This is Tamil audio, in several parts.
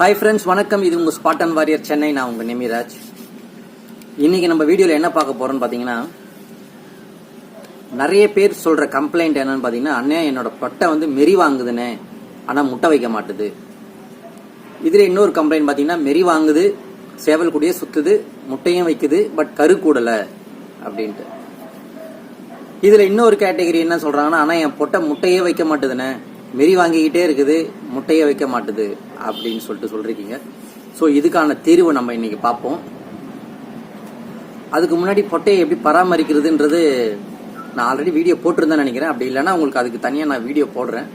ஹாய் ஃப்ரெண்ட்ஸ் வணக்கம். இது உங்கள் ஸ்பாட்டன் வாரியர் சென்னை நான் உங்கள் நிமிராஜ். இன்னைக்கு நம்ம வீடியோவில் என்ன பார்க்க போகிறோன்னு பார்த்தீங்கன்னா நிறைய பேர் சொல்கிற கம்ப்ளைண்ட் என்னன்னு பார்த்தீங்கன்னா அண்ணே என்னோட பொட்டை வந்து மெரி வாங்குதுண்ணே ஆனால் முட்டை வைக்க மாட்டுது. இதில் இன்னொரு கம்ப்ளைண்ட் பார்த்தீங்கன்னா மெரி வாங்குது சேவல் கூடயே சுற்றுது முட்டையும் வைக்குது பட் கரு கூடலை அப்படின்ட்டு. இதில் இன்னொரு கேட்டகரி என்ன சொல்கிறாங்கன்னா ஆனால் என் பொட்டை முட்டையே வைக்க மாட்டுதுண்ணே. மெரி வாங்கிக்கிட்டே இருக்குது முட்டையை வைக்க மாட்டுது அப்படின்னு சொல்லிட்டு சொல்றீங்க ஸோ இதுக்கான தீர்வு நம்ம இன்னைக்கு பார்ப்போம். அதுக்கு முன்னாடி பொட்டையை எப்படி பராமரிக்கிறதுன்றது நான் ஆல்ரெடி வீடியோ போட்டிருந்தேன் நினைக்கிறேன். அப்படி இல்லைன்னா உங்களுக்கு அதுக்கு தனியாக நான் வீடியோ போடுறேன்.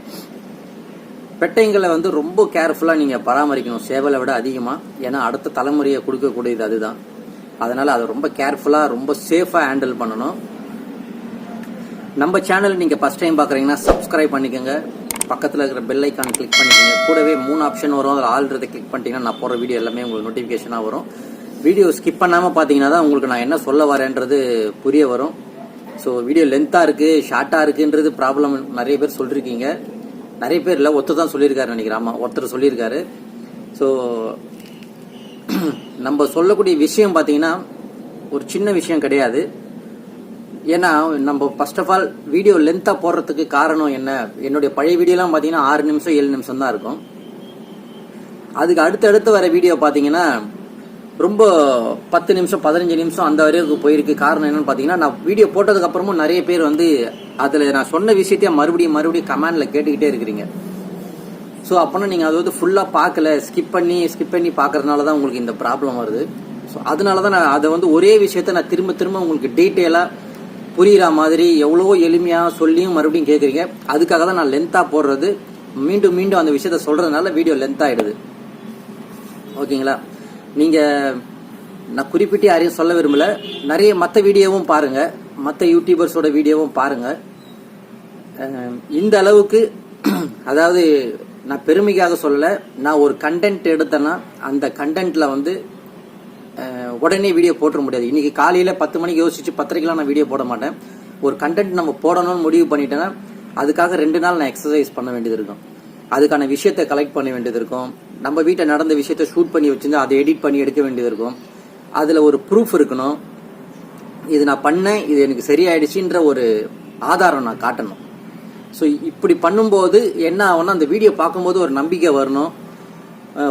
பெட்டைங்களை வந்து ரொம்ப கேர்ஃபுல்லாக நீங்கள் பராமரிக்கணும். சேவலை விட அதிகமாக ஏன்னா அடுத்த தலைமுறையை கொடுக்கக்கூடியது அதுதான். அதனால் அதை ரொம்ப கேர்ஃபுல்லாக ரொம்ப சேஃபாக ஹேண்டில் பண்ணணும். நம்ம சேனல் நீங்கள் ஃபஸ்ட் டைம் பார்க்குறீங்கன்னா சப்ஸ்கிரைப் பண்ணிக்கோங்க. பக்கத்தில் இருக்கிற பெல் ஐக்கான் கிளிக் பண்ணிக்கோங்க. கூடவே மூணு ஆப்ஷன் வரும். அதில் ஆல்ரெடி கிளிக் பண்ணிட்டீங்கன்னா நான் போகிற வீடியோ எல்லாமே உங்களுக்கு நோட்டிஃபிகேஷனாக வரும். வீடியோ ஸ்கிப் பண்ணாமல் பார்த்தீங்கன்னா தான் உங்களுக்கு நான் என்ன சொல்ல வரேன்றது புரிய வரும். ஸோ வீடியோ லென்த்தாக இருக்குது ஷார்ட்டாக இருக்குன்றது ப்ராப்ளம் நிறைய பேர் சொல்லியிருக்கீங்க நிறைய பேர் இல்லை ஒருத்தர் தான் சொல்லியிருக்காரு நினைக்கிறேன். ஆமாம் ஒருத்தர் சொல்லியிருக்காரு. ஸோ நம்ம சொல்லக்கூடிய விஷயம் பார்த்தீங்கன்னா ஒரு சின்ன விஷயம் கிடையாது. ஏன்னா நம்ம ஃபர்ஸ்ட் ஆஃப் ஆல் வீடியோ லென்த்தாக போடுறதுக்கு காரணம் என்ன? என்னுடைய பழைய வீடியோலாம் பார்த்தீங்கன்னா ஆறு நிமிஷம் ஏழு நிமிஷம் தான் இருக்கும். அதுக்கு அடுத்தடுத்து வர வீடியோ பார்த்தீங்கன்னா ரொம்ப பத்து நிமிஷம் பதினஞ்சு நிமிஷம் அந்த வரைக்கும் போயிருக்கு. காரணம் என்னன்னு பார்த்தீங்கன்னா நான் வீடியோ போட்டதுக்கப்புறமும் நிறைய பேர் வந்து அதில் நான் சொன்ன விஷயத்தையே மறுபடியும் மறுபடியும் கமெண்டில் கேட்டுக்கிட்டே இருக்கிறீங்க. ஸோ அப்போனா நீங்கள் அது வந்து ஃபுல்லாக பார்க்கல ஸ்கிப் பண்ணி ஸ்கிப் பண்ணி பார்க்கறதுனால தான் உங்களுக்கு இந்த ப்ராப்ளம் வருது. ஸோ அதனால தான் நான் அதை வந்து ஒரே விஷயத்த நான் திரும்ப திரும்ப உங்களுக்கு டீட்டெயிலாக புரிகிற மாதிரி எவ்வளோ எளிமையாக சொல்லியும் மறுபடியும் கேட்குறீங்க அதுக்காக தான் நான் லென்த்தாக போடுறது. மீண்டும் மீண்டும் அந்த விஷயத்த சொல்கிறதுனால வீடியோ லென்த் ஆகிடுது ஓகேங்களா? நீங்கள் நான் குறிப்பிட்டு யாரையும் சொல்ல விரும்பல. நிறைய மற்ற வீடியோவும் பாருங்கள் மற்ற யூடியூபர்ஸோட வீடியோவும் பாருங்கள் இந்த அளவுக்கு அதாவது நான் பெருமைக்காக சொல்லலை. நான் ஒரு கண்டென்ட் எடுத்தேன்னா அந்த கண்டென்ட்டில் வந்து உடனே வீடியோ போட்டுற முடியாது. இன்னைக்கு காலையில் பத்து மணிக்கு யோசிச்சு பத்திரிக்கைலாம் நான் வீடியோ போட மாட்டேன். ஒரு கண்டென்ட் நம்ம போடணும்னு முடிவு பண்ணிட்டேன்னா அதுக்காக ரெண்டு நாள் நான் எக்ஸசைஸ் பண்ண வேண்டியது இருக்கும். அதுக்கான விஷயத்தை கலெக்ட் பண்ண வேண்டியது இருக்கும். நம்ம வீட்டில் நடந்த விஷயத்த ஷூட் பண்ணி வச்சிருந்தா அதை எடிட் பண்ணி எடுக்க வேண்டியது இருக்கும். அதில் ஒரு ப்ரூஃப் இருக்கணும். இது நான் பண்ணேன் இது எனக்கு சரியாயிடுச்சுன்ற ஒரு ஆதாரம் நான் காட்டணும். ஸோ இப்படி பண்ணும்போது என்ன ஆகும்னா அந்த வீடியோ பார்க்கும்போது ஒரு நம்பிக்கை வரணும்.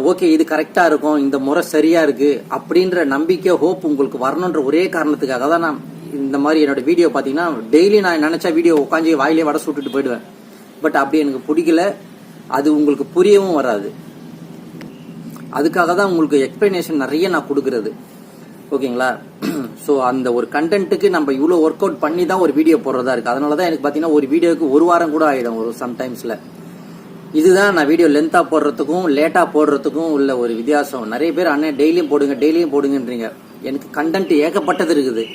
ஓகே இது கரெக்டாக இருக்கும் இந்த முறை சரியாக இருக்குது அப்படின்ற நம்பிக்கை ஹோப் உங்களுக்கு வரணுன்ற ஒரே காரணத்துக்காக தான் நான் இந்த மாதிரி என்னோட வீடியோ பார்த்தீங்கன்னா டெய்லி நான் நினச்சா வீடியோ உட்காந்து வாயிலே வடை சுட்டுட்டு போயிடுவேன். பட் அப்படி எனக்கு பிடிக்கல. அது உங்களுக்கு புரியவும் வராது. அதுக்காக தான் உங்களுக்கு எக்ஸ்பிளனேஷன் நிறைய நான் கொடுக்கறது. ஓகேங்களா ஸோ அந்த ஒரு கண்டென்ட்டுக்கு நம்ம இவ்வளோ ஒர்க் அவுட் பண்ணி தான் ஒரு வீடியோ போடுறதா இருக்குது அதனால தான் எனக்கு பார்த்தீங்கன்னா ஒரு வீடியோவுக்கு ஒரு வாரம் கூட ஆகிடும் ஒரு சம்டைம்ஸில் இதுதான் நான் வீடியோ லென்த்தாக போடுறதுக்கும் லேட்டாக போடுறதுக்கும் உள்ள ஒரு வித்தியாசம். நிறைய பேர் அண்ணன் டெய்லியும் போடுங்க டெய்லியும் போடுங்கன்றீங்க. எனக்கு கண்டென்ட் ஏகப்பட்டது இருக்குது.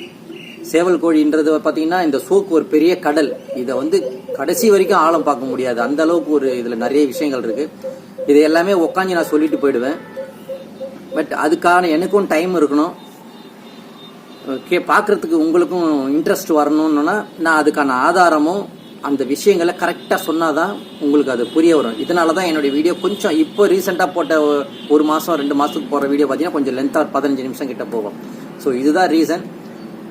சேவல் கோழின்றது பார்த்தீங்கன்னா இந்த சோக்கு ஒரு பெரிய கடல். இதை வந்து கடைசி வரைக்கும் ஆழம் பார்க்க முடியாது. அந்த அளவுக்கு ஒரு இதில் நிறைய விஷயங்கள் இருக்கு. இது எல்லாமே உட்காந்து நான் சொல்லிட்டு போயிடுவேன். பட் அதுக்கான எனக்கும் டைம் இருக்கணும். கே பார்க்குறதுக்கு உங்களுக்கும் இன்ட்ரெஸ்ட் வரணும்னா நான் அதுக்கான ஆதாரமும் அந்த விஷயங்களை கரெக்டாக சொன்னாதான் உங்களுக்கு அது புரிய வரும். இதனால தான் என்னுடைய வீடியோ கொஞ்சம் இப்போ ரீசெண்டாக போட்ட ஒரு மாதம் ரெண்டு மாதத்துக்கு போகிற வீடியோ பார்த்தீங்கன்னா கொஞ்சம் லென்த்தாக பதினஞ்சு நிமிஷம் கிட்ட போகும். ஸோ இதுதான் ரீசன்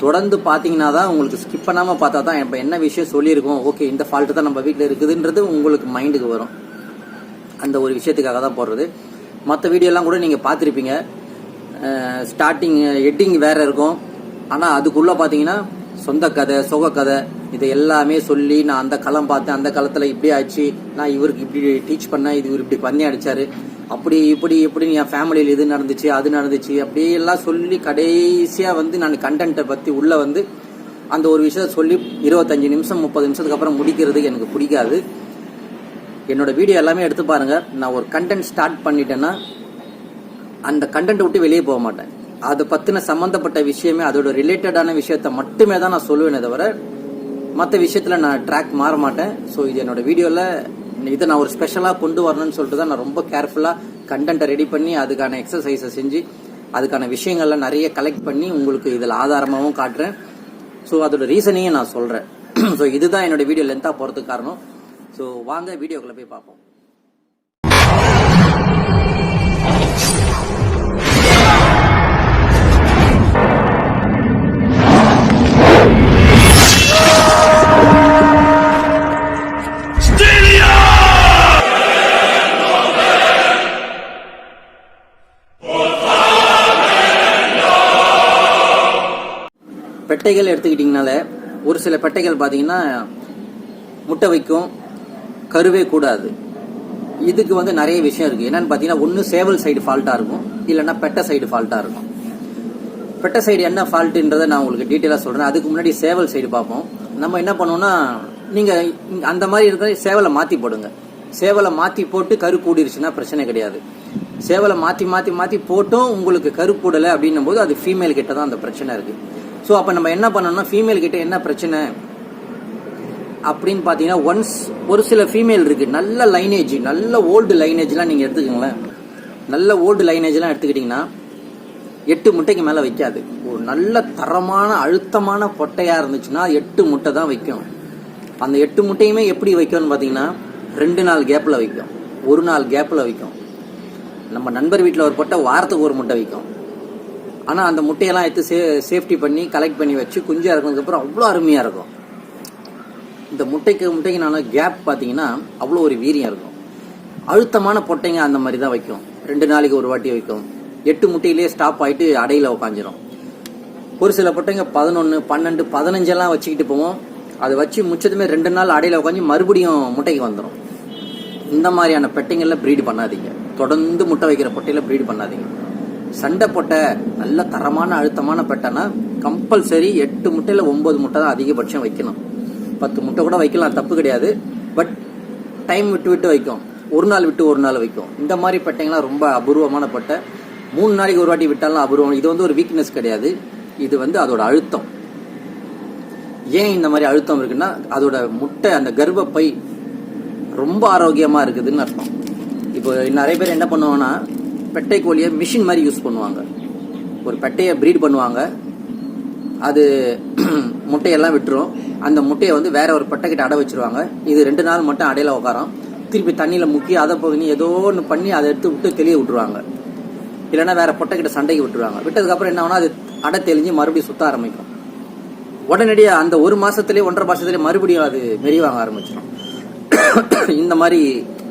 தொடர்ந்து பார்த்தீங்கன்னா தான் உங்களுக்கு ஸ்கிப் பண்ணாமல் பார்த்தா தான் இப்போ என்ன விஷயம் சொல்லியிருக்கோம் ஓகே இந்த ஃபால்ட்டு தான் நம்ம வீட்டில் இருக்குதுன்றது உங்களுக்கு மைண்டுக்கு வரும். அந்த ஒரு விஷயத்துக்காக தான் போடுறது. மற்ற வீடியோலாம் கூட நீங்கள் பார்த்துருப்பீங்க. ஸ்டார்டிங் எட்டிங் வேறு இருக்கும். ஆனால் அதுக்குள்ளே பார்த்தீங்கன்னா சொந்த கதை சொக கதை இதை எல்லாமே சொல்லி நான் அந்த களம் பார்த்தேன். அந்த காலத்தில் இப்படி ஆச்சு. நான் இவருக்கு இப்படி டீச் பண்ணேன். இது இவர் இப்படி பண்ணி அடிச்சாரு. அப்படி இப்படி இப்படி என் ஃபேமிலியில் இது நடந்துச்சு அது நடந்துச்சு. அப்படியெல்லாம் சொல்லி கடைசியாக வந்து நான் கண்டென்ட்டை பற்றி உள்ளே வந்து அந்த ஒரு விஷயத்த சொல்லி இருபத்தஞ்சு நிமிஷம் முப்பது நிமிஷத்துக்கு அப்புறம் முடிக்கிறதுக்கு எனக்கு பிடிக்காது. என்னோட வீடியோ எல்லாமே எடுத்து பாருங்கள் நான் ஒரு கண்டென்ட் ஸ்டார்ட் பண்ணிட்டேன்னா அந்த கண்டென்ட் விட்டு வெளியே போக மாட்டேன். அதை பற்றின சம்மந்தப்பட்ட விஷயமே அதோட ரிலேட்டடான விஷயத்த மட்டுமே தான் நான் சொல்லுவேனே தவிர மற்ற விஷயத்தில் நான் ட்ராக் மாற மாட்டேன். ஸோ இது என்னோட வீடியோவில் இதை நான் ஒரு ஸ்பெஷலாக கொண்டு வரணும்னு சொல்லிட்டு தான் நான் ரொம்ப கேர்ஃபுல்லாக கண்டென்ட்டை ரெடி பண்ணி அதுக்கான எக்ஸசைஸை செஞ்சு அதுக்கான விஷயங்கள்லாம் நிறைய கலெக்ட் பண்ணி உங்களுக்கு இதில் ஆதாரமாகவும் காட்டுறேன். ஸோ அதோட ரீசனையும் நான் சொல்கிறேன் ஸோ இதுதான் என்னோட வீடியோ லென்த்தாக போகிறதுக்கு காரணம். ஸோ வாங்க வீடியோக்குள்ளே போய் பார்ப்போம். பெட்டைகள் எடுத்துக்கிட்டிங்கனால ஒரு சில பெட்டைகள் பார்த்தீங்கன்னா முட்டை வைக்கும் கருவே கூடாது. இதுக்கு வந்து நிறைய விஷயம் இருக்குது என்னன்னு பார்த்தீங்கன்னா ஒன்று சேவல் சைடு ஃபால்ட்டாக இருக்கும். இல்லைன்னா பெட்டை சைடு ஃபால்ட்டாக இருக்கும். பெட்டை சைடு என்ன ஃபால்ட்டுன்றதை நான் உங்களுக்கு டீட்டெயிலாக சொல்கிறேன் அதுக்கு முன்னாடி சேவல் சைடு பார்ப்போம். நம்ம என்ன பண்ணுவோம்னா நீங்கள் அந்த மாதிரி இருக்கிற சேவலை மாற்றி போடுங்க. சேவலை மாற்றி போட்டு கரு கூடிருச்சுன்னா பிரச்சனை கிடையாது. சேவலை மாற்றி மாற்றி மாற்றி போட்டும் உங்களுக்கு கரு கூடலை அப்படின்னும் போது அது ஃபீமேல் கிட்ட தான் அந்த பிரச்சனை இருக்குது ஸோ அப்போ நம்ம என்ன பண்ணோம்னா ஃபீமேல் கிட்ட என்ன பிரச்சனை? அப்படின்னு பார்த்தீங்கன்னா ஒன்ஸ் ஒரு சில ஃபீமேல் இருக்கு நல்ல லைனேஜ் நல்ல ஓல்டு லைனேஜ்லாம் நீங்கள் எடுத்துக்கோங்களேன். நல்ல ஓல்டு லைனேஜ்லாம் எடுத்துக்கிட்டிங்கன்னா எட்டு முட்டைக்கு மேலே வைக்காது. ஒரு நல்ல தரமான அழுத்தமான பொட்டையாக இருந்துச்சுன்னா எட்டு முட்டை தான் வைக்கும். அந்த எட்டு முட்டையுமே எப்படி வைக்கும்னு பார்த்தீங்கன்னா ரெண்டு நாள் கேப்பில் வைக்கும். ஒரு நாள் கேப்பில் வைக்கும். நம்ம நண்பர் வீட்டில் ஒரு பொட்டை வாரத்துக்கு ஒரு முட்டை வைக்கும். ஆனால் அந்த முட்டையெல்லாம் எடுத்து சே சேஃப்டி பண்ணி கலெக்ட் பண்ணி வச்சு குஞ்சாக இருக்கிறதுக்கப்புறம் அவ்வளோ அருமையாக இருக்கும். இந்த முட்டைக்கு முட்டைக்கு நான் கேப் பார்த்தீங்கன்னா அவ்வளோ ஒரு வீரியம் இருக்கும். அழுத்தமான பொட்டைங்க அந்த மாதிரி தான் வைக்கும். ரெண்டு நாளைக்கு ஒரு வாட்டி வைக்கும். எட்டு முட்டையிலேயே ஸ்டாப் ஆகிட்டு அடையில் உட்காந்துரும் ஒரு சில பொட்டைங்க பதினொன்று பன்னெண்டு பதினஞ்செல்லாம் வச்சுக்கிட்டு போவோம். அதை வச்சு முச்சதுமே ரெண்டு நாள் அடையில் உட்காந்து மறுபடியும் முட்டைக்கு வந்துடும் இந்த மாதிரியான பெட்டைங்களில் ப்ரீடு பண்ணாதீங்க. தொடர்ந்து முட்டை வைக்கிற பொட்டையில் ப்ரீடு பண்ணாதீங்க. சண்டை பொட்டை நல்ல தரமான அழுத்தமான பெட்டைனா கம்பல்சரி எட்டு முட்டையில் ஒம்பது முட்டை தான் அதிகபட்சம் வைக்கணும். பத்து முட்டை கூட வைக்கலாம் தப்பு கிடையாது. பட் டைம் விட்டு விட்டு வைக்கும். ஒரு நாள் விட்டு ஒரு நாள் வைக்கும். இந்த மாதிரி பெட்டைங்களாம் ரொம்ப அபூர்வமான பட்டை. மூணு நாளைக்கு ஒரு வாட்டி விட்டாலும் அபூர்வம். இது வந்து ஒரு வீக்னஸ் கிடையாது. இது வந்து அதோட அழுத்தம். ஏன் இந்த மாதிரி அழுத்தம் இருக்குன்னா அதோட முட்டை அந்த கர்ப்பப்பை ரொம்ப ஆரோக்கியமாக இருக்குதுன்னு அர்த்தம். இப்போ நிறைய பேர் என்ன பண்ணுவாங்கன்னா பெட்டை கோழியை மிஷின் மாதிரி யூஸ் பண்ணுவாங்க. ஒரு பெட்டையை ப்ரீட் பண்ணுவாங்க. அது முட்டையெல்லாம் விட்டுரும். அந்த முட்டையை வந்து வேற ஒரு பெட்டைக்கிட்ட அடை வச்சிருவாங்க. இது ரெண்டு நாள் மட்டும் அடையில உட்காரும் திருப்பி தண்ணியில் முக்கி அதை பகுதி ஏதோ ஒன்று பண்ணி அதை எடுத்து விட்டு தெளிய விட்டுருவாங்க. இல்லைன்னா வேற பொட்டைக்கிட்ட சண்டைக்கு விட்டுருவாங்க. விட்டதுக்கப்புறம் என்ன ஆகுனா அது அடை தெளிஞ்சு மறுபடியும் சுத்த ஆரம்பிக்கும். உடனடியாக அந்த ஒரு மாதத்துலேயே ஒன்றரை மாதத்துலேயே மறுபடியும் அது மெரி வாங்க ஆரம்பிச்சிடும் இந்த மாதிரி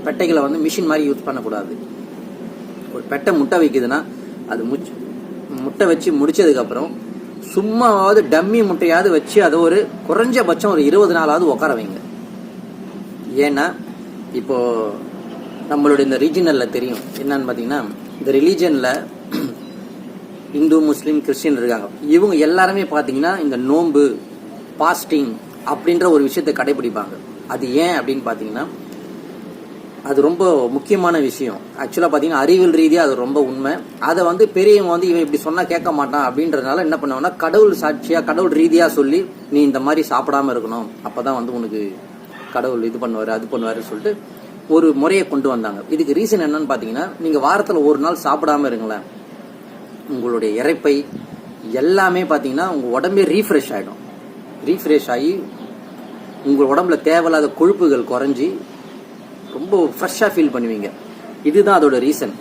பெட்டைகளை வந்து மிஷின் மாதிரி யூஸ் பண்ணக்கூடாது. ஒரு பெட்டை முட்டை வைக்குதுன்னா அது முச் முட்டை வச்சு முடிச்சதுக்கப்புறம் சும்மாவது சும்மாவாவது டம்மி முட்டையாவது வச்சு அதை ஒரு குறைஞ்சபட்சம் ஒரு இருபது நாளாவது உட்கார வைங்க. ஏன்னா இப்போ நம்மளுடைய இந்த ரீஜனல்ல தெரியும். என்னன்னு பார்த்தீங்கன்னா இந்த ரிலீஜனில் இந்து முஸ்லீம் கிறிஸ்டின் இருக்காங்க. இவங்க எல்லாருமே பார்த்தீங்கன்னா இந்த நோன்பு பாஸ்டிங் அப்படின்ற ஒரு விஷயத்தை கடைபிடிப்பாங்க. அது ஏன் அப்படின்னு பார்த்தீங்கன்னா அது ரொம்ப முக்கியமான விஷயம். ஆக்சுவலாக பார்த்தீங்கன்னா அறிவியல் ரீதியாக அது ரொம்ப உண்மை. அதை வந்து பெரியவங்க வந்து இவன் இப்படி சொன்னால் கேட்க மாட்டான் அப்படின்றதுனால என்ன பண்ணுவாங்கன்னா கடவுள் சாட்சியாக கடவுள் ரீதியாக சொல்லி நீ இந்த மாதிரி சாப்பிடாம இருக்கணும். அப்போ தான் வந்து உனக்கு கடவுள் இது பண்ணுவார் அது பண்ணுவார் சொல்லிட்டு ஒரு முறையை கொண்டு வந்தாங்க. இதுக்கு ரீசன் என்னன்னு பார்த்தீங்கன்னா நீங்கள் வாரத்தில் ஒரு நாள் சாப்பிடாம இருங்களேன். உங்களுடைய இறைப்பை எல்லாமே பார்த்தீங்கன்னா உங்கள் உடம்பே ரீஃப்ரெஷ் ஆகிடும் ரீஃப்ரெஷ் ஆகி உங்கள் உடம்புல தேவையில்லாத கொழுப்புகள் குறைஞ்சி ரொம்ப ஃப்ரெஷ்ஷாக ஃபீல் பண்ணுவீங்க. இதுதான் அதோட ரீசன்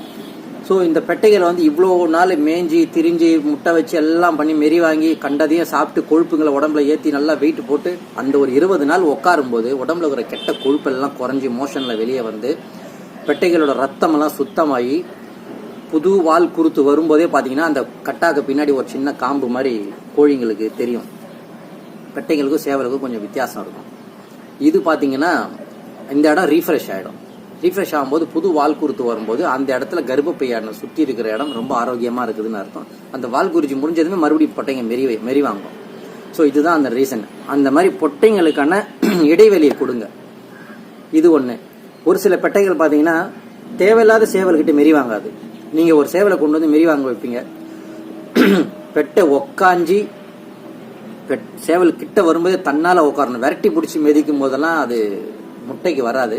ஸோ இந்த பெட்டைகளை வந்து இவ்வளோ நாள் மேஞ்சி திரிஞ்சு முட்டை வச்சு எல்லாம் பண்ணி மெரி வாங்கி கண்டதையும் சாப்பிட்டு கொழுப்புங்களை உடம்புல ஏற்றி நல்லா வெயிட் போட்டு அந்த ஒரு இருபது நாள் உட்காரும்போது உடம்புல இருக்கிற கெட்ட கொழுப்பெல்லாம் குறைஞ்சி மோஷனில் வெளியே வந்து பெட்டைகளோட ரத்தமெல்லாம் சுத்தமாகி புது வால் குருத்து வரும்போதே பார்த்தீங்கன்னா அந்த கட்டாக்கு பின்னாடி ஒரு சின்ன காம்பு மாதிரி கோழிங்களுக்கு தெரியும். பெட்டைகளுக்கும் சேவலுக்கும் கொஞ்சம் வித்தியாசம் இருக்கும். இது பார்த்தீங்கன்னா இந்த இடம் ரீஃப்ரெஷ் ஆகிடும் ரீஃப்ரெஷ் ஆகும்போது புது வால்குருத்து வரும்போது அந்த இடத்துல கர்ப்பப்பையான சுற்றி இருக்கிற இடம் ரொம்ப ஆரோக்கியமாக இருக்குதுன்னு அர்த்தம். அந்த வால்குறிச்சி முடிஞ்சதுமே மறுபடியும் பொட்டைங்க மெரி மெரி வாங்கும் ஸோ இதுதான் அந்த ரீசன் அந்த மாதிரி பொட்டைங்களுக்கான இடைவெளியை கொடுங்க. இது ஒன்று ஒரு சில பெட்டைகள் பார்த்தீங்கன்னா தேவையில்லாத சேவல்கிட்ட மெரி வாங்காது. நீங்கள் ஒரு சேவலை கொண்டு வந்து மெரி வாங்க வைப்பீங்க. பெட்டை உக்காஞ்சி பெட் சேவல் கிட்ட வரும்போதே தன்னால் உட்காரணும் விரட்டி பிடிச்சி மெதிக்கும் போதெல்லாம் அது முட்டைக்கு வராது.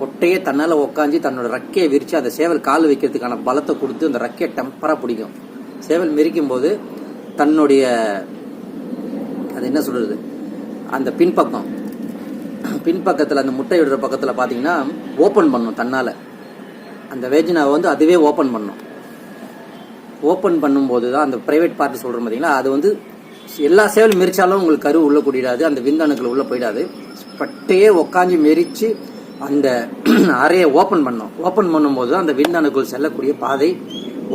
பொட்டையே தன்னால் உட்காந்து தன்னோட ரக்கையை விரித்து அந்த சேவல் கால் வைக்கிறதுக்கான பலத்தை கொடுத்து அந்த ரக்கையை டெம்பராக பிடிக்கும். சேவல் மிரிக்கும் போது தன்னுடைய அது என்ன சொல்கிறது அந்த பின்பக்கம். பின்பக்கத்தில் அந்த முட்டை விடுற பக்கத்தில் பார்த்தீங்கன்னா ஓப்பன் பண்ணும் தன்னால். அந்த வேஜினாவை வந்து அதுவே ஓப்பன் பண்ணும். ஓப்பன் பண்ணும்போது தான் அந்த ப்ரைவேட் பார்ட்டி சொல்கிறோம் பார்த்தீங்களா அது வந்து எல்லா சேவல் மிரிச்சாலும் உங்களுக்கு கரு உள்ளே கூடிடாது அந்த விந்தணுக்கள் உள்ளே போயிடாது. பட்டே உக்காஞ்சி மெரிச்சு அந்த அறையை ஓப்பன் பண்ணோம். ஓப்பன் பண்ணும்போது தான் அந்த விந்தணுக்கள் செல்லக்கூடிய பாதை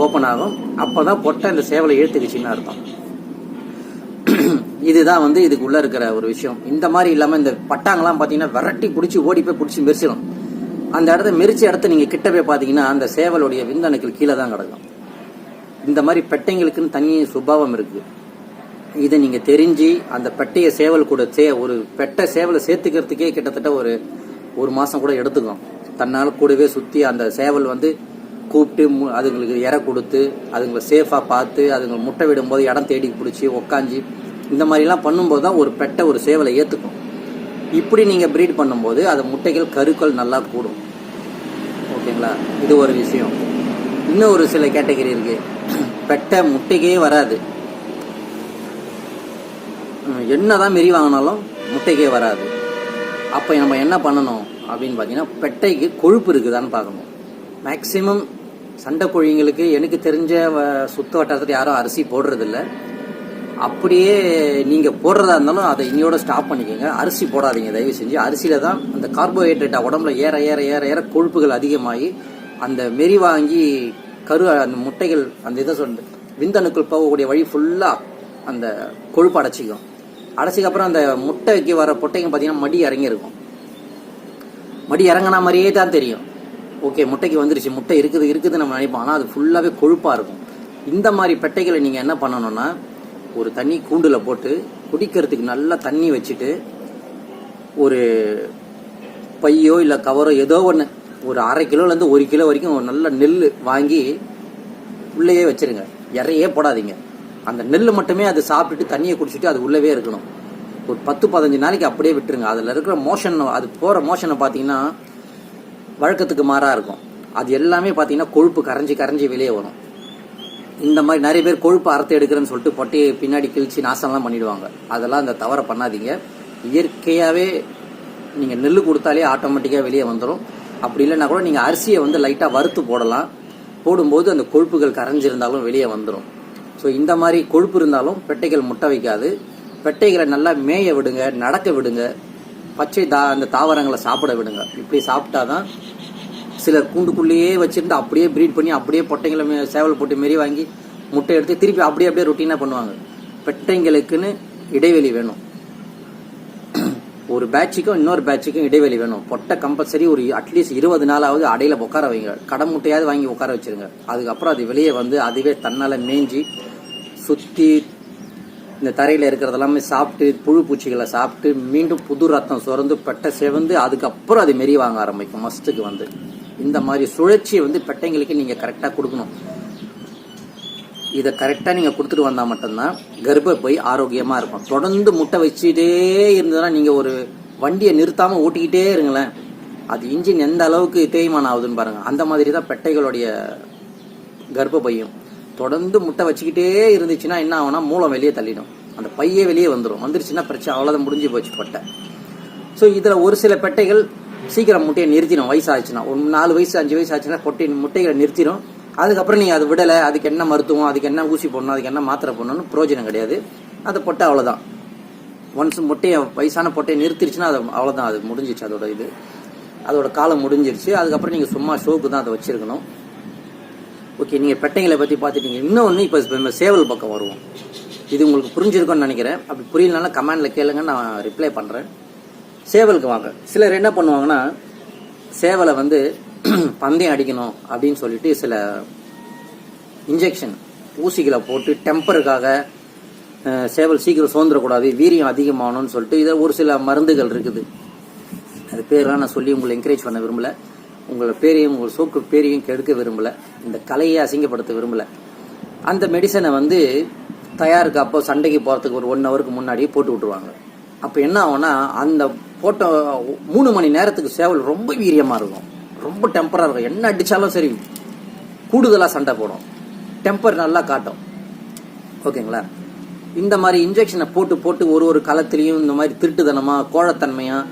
ஓப்பன் ஆகும். அப்போ தான் பொட்டை அந்த சேவலை இழுத்துக்குச்சின்னு அர்த்தம். இதுதான் வந்து இதுக்குள்ளே இருக்கிற ஒரு விஷயம். இந்த மாதிரி இல்லாமல் இந்த பட்டாங்கெல்லாம் பார்த்தீங்கன்னா விரட்டி பிடிச்சி ஓடி போய் பிடிச்சி மெரிச்சிடும் அந்த இடத்த மெரிச்ச இடத்த நீங்கள் கிட்ட போய் பார்த்தீங்கன்னா அந்த சேவலுடைய விந்தணுக்கள் கீழே தான் கிடக்கும். இந்த மாதிரி பெட்டைங்களுக்குன்னு தனி சுபாவம் இருக்குது இதை நீங்க தெரிஞ்சு அந்த பெட்டைய சேவல் கூட சே ஒரு பெட்டை சேவலை சேர்த்துக்கிறதுக்கே கிட்டத்தட்ட ஒரு ஒரு மாசம் கூட எடுத்துக்கும். தன்னால் கூடவே சுத்தி அந்த சேவல் வந்து கூப்பிட்டு மு- அதுங்களுக்கு இற கொடுத்து அதுங்களை சேஃபா பார்த்து அதுங்க முட்டை விடும்போது இடம் தேடி பிடிச்சி உக்காஞ்சி இந்த மாதிரிலாம் பண்ணும்போது தான் ஒரு பெட்டை ஒரு சேவலை ஏற்றுக்கும் இப்படி நீங்க ப்ரீட் பண்ணும்போது அது முட்டைகள் கருக்கள் நல்லா கூடும். ஓகேங்களா? இது ஒரு விஷயம். இன்னும் ஒரு சில கேட்டகரி இருக்கு. பெட்டை முட்டைக்கே வராது. என்ன என்னதான் மெரி வாங்கினாலும் முட்டைக்கே வராது. அப்போ நம்ம என்ன பண்ணணும்? அப்படின்னு பார்த்தீங்கன்னா பெட்டைக்கு கொழுப்பு இருக்குதான்னு பார்க்கணும். மேக்சிமம் சண்டை கோழிங்களுக்கு எனக்கு தெரிஞ்ச வ- சுத்த வட்டாரத்தில் யாரும் அரிசி போடுறதில்ல. அப்படியே நீங்கள் போடுறதா இருந்தாலும் அதை இன்னையோட ஸ்டாப் பண்ணிக்கோங்க. அரிசி போடாதீங்க தயவு செஞ்சு. அரிசியில் தான் அந்த கார்போஹைட்ரேட்டாக உடம்புல ஏற ஏற ஏற ஏற கொழுப்புகள் அதிகமாகி அந்த மெரி வாங்கி கரு அந்த முட்டைகள் அந்த இதை சொல் விந்தணுக்கள் போகக்கூடிய வழி ஃபுல்லாக அந்த கொழுப்பு அடைச்சிக்கும். அடைச்சிக்கு அப்புறம் அந்த முட்டைக்கு வர பொட்டைங்க பார்த்தீங்கன்னா மடி இறங்கியிருக்கும். மடி இறங்கினா மாதிரியே தான் தெரியும். ஓகே முட்டைக்கு வந்துருச்சு. முட்டை இருக்குது இருக்குது நம்ம நினைப்போம். ஆனால் அது ஃபுல்லாகவே கொழுப்பாக இருக்கும். இந்த மாதிரி பெட்டைகளை நீங்கள் என்ன பண்ணணும்னா ஒரு தண்ணி கூண்டில் போட்டு குடிக்கிறதுக்கு நல்லா தண்ணி வச்சுட்டு ஒரு பையோ இல்லை கவரோ ஏதோ ஒன்று ஒரு அரை கிலோலேருந்து ஒரு கிலோ வரைக்கும் ஒரு நல்ல நெல் வாங்கி உள்ளேயே வச்சிருங்க. இறையே போடாதீங்க. அந்த நெல் மட்டுமே அது சாப்பிட்டுட்டு தண்ணியை குடிச்சிட்டு அது உள்ளவே இருக்கணும். ஒரு பத்து பதினஞ்சு நாளைக்கு அப்படியே விட்டுருங்க. அதில் இருக்கிற மோஷன் அது போகிற மோஷனை பார்த்தீங்கன்னா வழக்கத்துக்கு மாறாக இருக்கும். அது எல்லாமே பார்த்தீங்கன்னா கொழுப்பு கரைஞ்சி கரைஞ்சி வெளியே வரும். இந்த மாதிரி நிறைய பேர் கொழுப்பு அறுத்து எடுக்கிறேன்னு சொல்லிட்டு பொட்டையை பின்னாடி கிழிச்சு நாசம்லாம் பண்ணிடுவாங்க. அதெல்லாம் அந்த தவறை பண்ணாதீங்க. இயற்கையாகவே நீங்கள் நெல் கொடுத்தாலே ஆட்டோமேட்டிக்காக வெளியே வந்துடும் அப்படி இல்லைன்னா கூட நீங்கள் அரிசியை வந்து லைட்டாக வறுத்து போடலாம். போடும்போது அந்த கொழுப்புகள் கரைஞ்சிருந்தாலும் வெளியே வந்துடும் ஸோ இந்த மாதிரி கொழுப்பு இருந்தாலும் பெட்டைகள் முட்டை வைக்காது. பெட்டைகளை நல்லா மேய விடுங்க நடக்க விடுங்க. பச்சை தா அந்த தாவரங்களை சாப்பிட விடுங்க. இப்படி சாப்பிட்டா தான் சிலர் கூண்டுக்குள்ளேயே வச்சுருந்து அப்படியே ப்ரீட் பண்ணி அப்படியே பொட்டைங்களை மே- சேவல் போட்டு மெரி வாங்கி முட்டை எடுத்து திருப்பி அப்படியே அப்படியே ரொட்டீனாக பண்ணுவாங்க. பெட்டைங்களுக்குன்னு இடைவெளி வேணும். ஒரு பேட்சுக்கும் இன்னொரு பேட்சுக்கும் இடைவெளி வேணும். பொட்டை கம்பல்சரி ஒரு அட்லீஸ்ட் இருபது நாளாவது அடையில் உட்கார வைங்க. கடை முட்டையாவது வாங்கி உட்கார வச்சிருங்க. அதுக்கப்புறம் அது வெளியே வந்து அதுவே தன்னால் மேய்ஞ்சி சுற்றி இந்த தரையில் இருக்கிறது எல்லாமே சாப்பிட்டு புழு பூச்சிகளை சாப்பிட்டு மீண்டும் புது ரத்தம் சுரந்து பெட்டை செவந்து அதுக்கப்புறம் அது மெரி வாங்க ஆரம்பிக்கும். மஸ்ட்டுக்கு வந்து. இந்த மாதிரி சுழற்சியை வந்து பெட்டைங்களுக்கு நீங்கள் கரெக்டாக கொடுக்கணும். இதை கரெக்டாக நீங்கள் கொடுத்துட்டு வந்தால் மட்டும்தான் கர்ப்பப்பை ஆரோக்கியமாக இருக்கும். தொடர்ந்து முட்டை வச்சுட்டே இருந்ததுன்னா நீங்கள் ஒரு வண்டியை நிறுத்தாமல் ஓட்டிக்கிட்டே இருங்களேன். அது இன்ஜின் எந்த அளவுக்கு தேய்மானம் ஆகுதுன்னு பாருங்கள் அந்த மாதிரி தான் பெட்டைகளுடைய கர்ப்பப்பையும். தொடர்ந்து முட்டை வச்சுக்கிட்டே இருந்துச்சுன்னா என்ன ஆகும்னா மூலம் வெளியே தள்ளிடும். அந்த பையே வெளியே வந்துடும் வந்துருச்சுன்னா பிரச்சனை அவ்வளோதான் முடிஞ்சு போச்சு பட்டை. ஸோ இதில் ஒரு சில பெட்டைகள் சீக்கிரம் முட்டையை நிறுத்திடும். வயசு ஆச்சுன்னா ஒரு நாலு வயசு அஞ்சு வயசு ஆச்சுன்னா பொட்டை முட்டைகளை நிறுத்திடும். அதுக்கப்புறம் நீங்கள் அது விடலை. அதுக்கு என்ன மருத்துவம் அதுக்கு என்ன ஊசி போடணும் அதுக்கு என்ன மாத்திரை போடணும்னு பிரயோஜனம் கிடையாது. அது பொட்டை அவ்வளோதான் ஒன்ஸ் முட்டையை வயசான பொட்டையை நிறுத்திருச்சுன்னா அது அவ்வளோதான் அது முடிஞ்சிச்சு அதோட இது. அதோட காலம் முடிஞ்சிருச்சு. அதுக்கப்புறம் நீங்கள் சும்மா ஷோக்கு தான் அதை வச்சுருக்கணும். ஓகே நீங்கள் பெட்டைங்களை பற்றி பார்த்துட்டீங்க. இன்னொன்று இப்போ நம்ம சேவல் பக்கம் வருவோம். இது உங்களுக்கு புரிஞ்சிருக்கும்னு நினைக்கிறேன். அப்படி புரியலனால கமெண்டில் கேளுங்க நான் ரிப்ளை பண்ணுறேன் சேவலுக்கு வாங்க. சிலர் என்ன பண்ணுவாங்கன்னா சேவலை வந்து பந்தயம் அடிக்கணும் அப்படின்னு சொல்லிட்டு சில இன்ஜெக்ஷன் ஊசிகளை போட்டு டெம்பருக்காக சேவல் சீக்கிரம் சுதந்திரக்கூடாது வீரியம் அதிகமாகணும்னு சொல்லிட்டு இதில் ஒரு சில மருந்துகள் இருக்குது. அது பேரெலாம் நான் சொல்லி உங்களை என்கரேஜ் பண்ண விரும்பலை. உங்களை பேரையும் உங்கள் சோக்கு பேரையும் கெடுக்க விரும்பல. இந்த கலையை அசிங்கப்படுத்த விரும்பலை. அந்த மெடிசனை வந்து தயாருக்கு அப்போ சண்டைக்கு போகிறதுக்கு ஒரு ஒன் ஹவருக்கு முன்னாடியே போட்டு விட்ருவாங்க அப்போ என்ன ஆகும்னா அந்த போட்ட மூணு மணி நேரத்துக்கு சேவல் ரொம்ப வீரியமாக இருக்கும். ரொம்ப டெம்பராக இருக்கும். என்ன அடித்தாலும் சரி கூடுதலாக சண்டை போடும். டெம்பர் நல்லா காட்டும். ஓகேங்களா? இந்த மாதிரி இன்ஜெக்ஷனை போட்டு போட்டு ஒரு ஒரு களத்துலேயும் இந்த மாதிரி திருட்டுத்தனமாக கோழத்தன்மையாக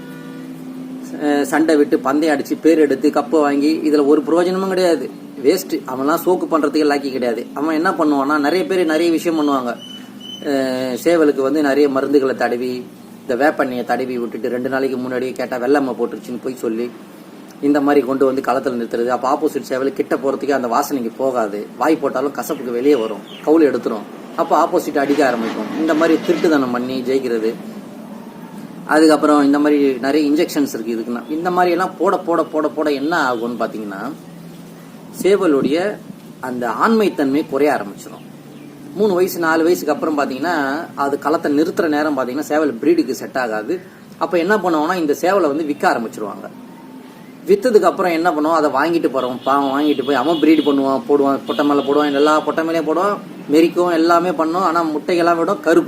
சண்டை விட்டு பந்தயம் அடிச்சு பேர் எடுத்து கப்பை வாங்கி இதுல ஒரு பிரயோஜனமும் கிடையாது. வேஸ்ட் அவன்லாம் சோக்கு பண்றதுக்கு லாக்கி கிடையாது. அவன் என்ன பண்ணுவான்னா நிறைய பேர் நிறைய விஷயம் பண்ணுவாங்க. சேவலுக்கு வந்து நிறைய மருந்துகளை தடவி இந்த வேப்பண்ணியை தடவி விட்டுட்டு ரெண்டு நாளைக்கு முன்னாடி கேட்டால் வெள்ளம்மை போட்டுருச்சுன்னு போய் சொல்லி இந்த மாதிரி கொண்டு வந்து களத்தில் நிறுத்துறது. அப்போ ஆப்போசிட் சேவல் கிட்ட போகிறதுக்கே அந்த வாசனைக்கு போகாது. வாய் போட்டாலும் கசப்புக்கு வெளியே வரும். கவுல் எடுத்துரும். அப்போ ஆப்போசிட் அடிக்க ஆரம்பிக்கும். இந்த மாதிரி திருட்டுத்தனம் பண்ணி ஜெயிக்கிறது. அதுக்கப்புறம் இந்த மாதிரி நிறைய இன்ஜெக்ஷன்ஸ் இருக்குது இதுக்குன்னா இந்த மாதிரி எல்லாம் போட போட போட போட என்ன ஆகும்னு பார்த்தீங்கன்னா சேவலுடைய அந்த ஆண்மைத்தன்மை குறைய ஆரம்பிச்சிடும் மூணு வயசு நாலு வயசுக்கு அப்புறம் பார்த்தீங்கன்னா அது களத்தை நிறுத்துற நேரம் பார்த்தீங்கன்னா சேவல் ப்ரீடுக்கு செட் ஆகாது. அப்போ என்ன பண்ணுவோம்னா இந்த சேவலை வந்து விற்க ஆரம்பிச்சிருவாங்க. விற்றதுக்கு அப்புறம் என்ன பண்ணுவோம்? அதை வாங்கிட்டு போகிறோம் பாவம் வாங்கிட்டு போய் அவன் ப்ரீட் பண்ணுவான் போடுவான் பொட்டை மேலே போடுவான் எல்லா பொட்டை மேலேயும் போடுவான் மெரிக்கும் எல்லாமே பண்ணும். ஆனால் முட்டைகள்லாம் விடும் கரு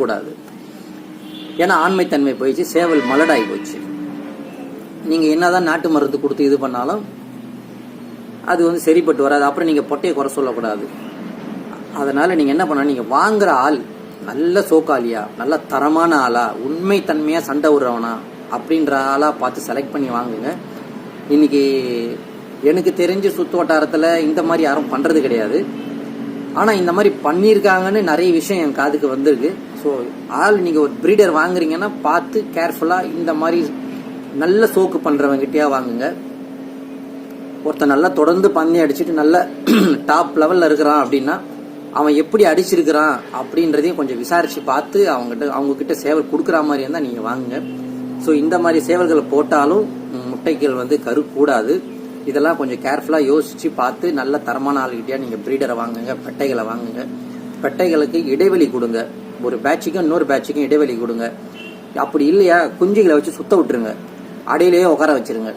ஏன்னா ஆண்மைத்தன்மை போயிடுச்சு சேவல் மலடாகி போச்சு. நீங்கள் என்னதான் நாட்டு மருந்து கொடுத்து இது பண்ணாலும் அது வந்து சரிப்பட்டு வராது. அப்புறம் நீங்கள் பொட்டையை குறை சொல்லக்கூடாது. அதனால் நீங்கள் என்ன பண்ணணும்? நீங்கள் வாங்குற ஆள் நல்ல சோக்காளியா நல்ல தரமான ஆளா உண்மை தன்மையாக சண்டை விடுறவனா அப்படின்ற ஆளாக பார்த்து செலக்ட் பண்ணி வாங்குங்க. இன்னைக்கு எனக்கு தெரிஞ்ச சுத்து வட்டாரத்தில் இந்த மாதிரி யாரும் பண்ணுறது கிடையாது. ஆனால் இந்த மாதிரி பண்ணியிருக்காங்கன்னு நிறைய விஷயம் என் காதுக்கு வந்திருக்கு. ஸோ ஆள் நீங்கள் ஒரு ப்ரீடர் வாங்குறீங்கன்னா பார்த்து கேர்ஃபுல்லாக இந்த மாதிரி நல்ல சோக்கு பண்ணுறவங்கிட்டயா வாங்குங்க. ஒருத்தன் நல்லா தொடர்ந்து பண்ணி அடிச்சுட்டு நல்ல டாப் லெவலில் இருக்கிறான் அப்படின்னா அவன் எப்படி அடிச்சிருக்கிறான் அப்படின்றதையும் கொஞ்சம் விசாரித்து பார்த்து அவங்ககிட்ட அவங்கக்கிட்ட சேவல் கொடுக்குற மாதிரி இருந்தால் நீங்கள் வாங்குங்க. ஸோ இந்த மாதிரி சேவல்களை போட்டாலும் முட்டைகள் வந்து கரு கூடாது இதெல்லாம் கொஞ்சம் கேர்ஃபுல்லாக யோசித்து பார்த்து நல்ல தரமான ஆளுகிட்டையாக நீங்கள் ப்ரீடரை வாங்குங்க பெட்டைகளை வாங்குங்க. பெட்டைகளுக்கு இடைவெளி கொடுங்க. ஒரு பேட்சுக்கும் இன்னொரு பேட்சுக்கும் இடைவெளி கொடுங்க. அப்படி இல்லையா? குஞ்சுகளை வச்சு சுத்த விட்டுருங்க. அடையிலேயே உட்கார வச்சிருங்க.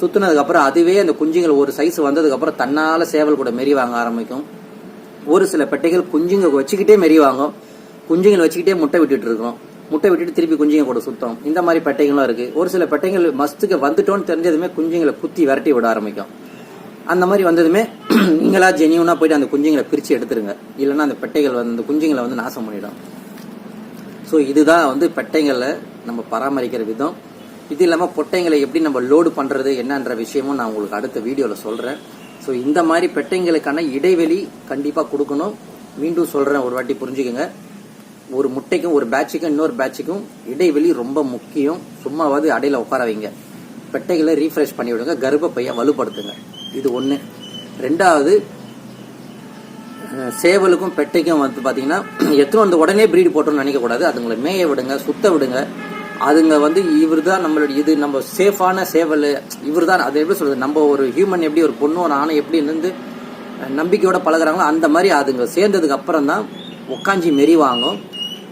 சுத்தினதுக்கப்புறம் அதுவே அந்த குஞ்சுங்கள் ஒரு சைஸ் வந்ததுக்கப்புறம் தன்னால் சேவல் கூட மெரி வாங்க ஆரம்பிக்கும். ஒரு சில பெட்டைகள் குஞ்சுங்க வச்சுக்கிட்டே மெரி வாங்கும். குஞ்சுங்களை வச்சுக்கிட்டே முட்டை விட்டுட்டு இருக்கோம். முட்டை விட்டுட்டு திருப்பி குஞ்சுங்க கூட சுத்தம். இந்த மாதிரி பெட்டைகளும் இருக்குது ஒரு சில பெட்டைகள் மஸ்துக்கு வந்துட்டோன்னு தெரிஞ்சதுமே குஞ்சுங்களை குத்தி விரட்டி விட ஆரம்பிக்கும். அந்த மாதிரி வந்ததுமே நீங்களா ஜெனியூனா போயிட்டு அந்த குஞ்சுங்களை பிரிச்சு எடுத்துருங்க. இல்லைன்னா அந்த பெட்டைகள் வந்து அந்த குஞ்சுங்களை வந்து நாசம் பண்ணிடும். ஸோ இதுதான் வந்து பெட்டைங்களை நம்ம பராமரிக்கிற விதம். இது இல்லாமல் பொட்டைங்களை எப்படி நம்ம லோடு பண்ணுறது என்னன்ற விஷயமும் நான் உங்களுக்கு அடுத்த வீடியோவில் சொல்கிறேன் ஸோ இந்த மாதிரி பெட்டைங்களுக்கான இடைவெளி கண்டிப்பாக கொடுக்கணும். மீண்டும் சொல்கிறேன் ஒரு வாட்டி புரிஞ்சுக்கோங்க. ஒரு முட்டைக்கும் ஒரு பேட்சுக்கும் இன்னொரு பேட்சுக்கும் இடைவெளி ரொம்ப முக்கியம். சும்மாவது அடையில் உட்கார வைங்க. பெட்டைகளை ரீஃப்ரெஷ் பண்ணிவிடுங்க. கர்ப்பப்பையை வலுப்படுத்துங்க. இது ஒன்று ரெண்டாவது சேவலுக்கும் பெட்டைக்கும் வந்து பார்த்தீங்கன்னா எத்தனை வந்து உடனே பிரீடு போட்டோம்னு நினைக்கக்கூடாது அதுங்களை மேய விடுங்க சுத்த விடுங்க. அதுங்க வந்து இவர் தான் நம்மளுடைய இது நம்ம சேஃபான சேவல். இவர் தான் அதை எப்படி சொல்கிறது நம்ம ஒரு ஹியூமன் எப்படி ஒரு பொண்ணு ஒரு ஆணை எப்படி இருந்து நம்பிக்கையோட பழகுறாங்களோ அந்த மாதிரி அதுங்க சேர்ந்ததுக்கு அப்புறம் தான் உக்காஞ்சி மெரி வாங்கும்.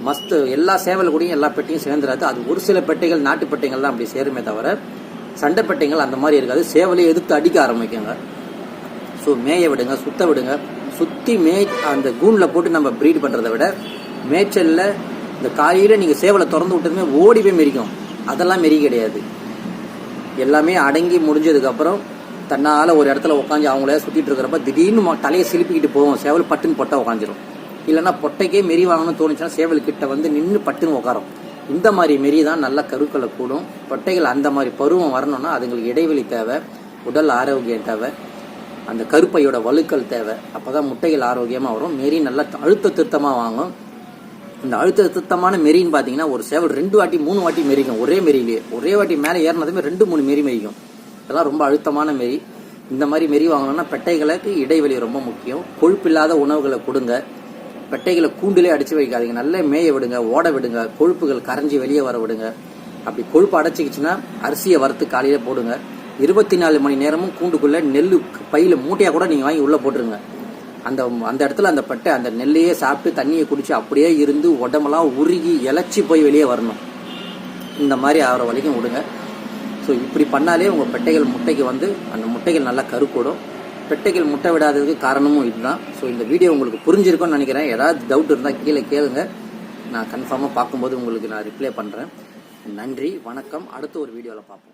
மஸ்த் எல்லா சேவல் கூடயும் எல்லா பெட்டையும் சேர்ந்துடாது அது ஒரு சில பெட்டைகள் நாட்டு பெட்டைகள் தான் அப்படி சேருமே தவிர சண்டைப்பட்டைகள் அந்த மாதிரி இருக்காது. சேவலையை எதிர்த்து அடிக்க ஆரம்பிக்குங்க. ஸோ மேய விடுங்க சுத்த விடுங்க. சுற்றி மே அந்த கூண்டில் போட்டு நம்ம ப்ரீட் பண்ணுறதை விட மேய்ச்சலில் இந்த காலையில் நீங்கள் சேவலை திறந்து விட்டதுமே ஓடி போய் மெரிக்கும் அதெல்லாம் மெரி கிடையாது. எல்லாமே அடங்கி முடிஞ்சதுக்கப்புறம் தன்னால் ஒரு இடத்துல உட்காந்து அவங்களே சுற்றிட்டு இருக்கிறப்ப திடீர்னு தலையை சிலுப்பிக்கிட்டு போவோம். சேவல் பட்டுன்னு பொட்டை உட்காந்துரும் இல்லைன்னா பொட்டைக்கே மெரி வாங்கணும்னு தோணுச்சுன்னா சேவல் கிட்ட வந்து நின்று பட்டுன்னு உட்காரும் இந்த மாதிரி மெரி தான் நல்ல கருக்களை கூடும். பொட்டைகள் அந்த மாதிரி பருவம் வரணும்னா அதுங்களுக்கு இடைவெளி தேவை. உடல் ஆரோக்கியம் தேவை. அந்த கருப்பையோட வலுக்கள் தேவை. அப்பதான் முட்டைகள் ஆரோக்கியமாக வரும். மெரி நல்லா அழுத்த திருத்தமாக வாங்கும். இந்த அழுத்த திருத்தமான மெரின்னு பார்த்தீங்கன்னா ஒரு சேவல் ரெண்டு வாட்டி மூணு வாட்டி மெரிக்கும். ஒரே மெரியிலேயே ஒரே வாட்டி மேலே ஏறினதுமே ரெண்டு மூணு மெரி மெரிக்கும். இதெல்லாம் ரொம்ப அழுத்தமான மெரி. இந்த மாதிரி மெரி வாங்கணும்னா பெட்டைகளுக்கு இடைவெளி ரொம்ப முக்கியம். கொழுப்பில்லாத உணவுகளை கொடுங்க. பெட்டைகளை கூண்டிலே அடிச்சு வைக்காதீங்க. நல்லா மேய விடுங்க ஓட விடுங்க கொழுப்புகள் கரைஞ்சி வெளியே வர விடுங்க. அப்படி கொழுப்பு அடைச்சிக்கிச்சுன்னா அரிசியை வறுத்து காலையில் போடுங்க. இருபத்தி நாலு மணி நேரமும் கூண்டுக்குள்ளே நெல் பையில் மூட்டையாக கூட நீங்கள் வாங்கி உள்ளே போட்டுருங்க. அந்த அந்த இடத்துல அந்த பெட்டை அந்த நெல்லையே சாப்பிட்டு தண்ணியை குடிச்சு அப்படியே இருந்து உடம்பெல்லாம் உருகி இலச்சி போய் வெளியே வரணும். இந்த மாதிரி ஆகிற வரைக்கும் விடுங்க. ஸோ இப்படி பண்ணாலே உங்கள் பெட்டைகள் முட்டைக்கு வந்து அந்த முட்டைகள் நல்லா கருக்கூடும். பெட்டைகள் முட்டை விடாததுக்கு காரணமும் இதுதான். ஸோ இந்த வீடியோ உங்களுக்கு புரிஞ்சிருக்கும்னு நினைக்கிறேன். ஏதாவது டவுட் இருந்தால் கீழே கேளுங்க. நான் கன்ஃபார்மாக பார்க்கும்போது உங்களுக்கு நான் ரிப்ளை பண்ணுறேன் நன்றி வணக்கம். அடுத்த ஒரு வீடியோவில் பார்ப்போம்.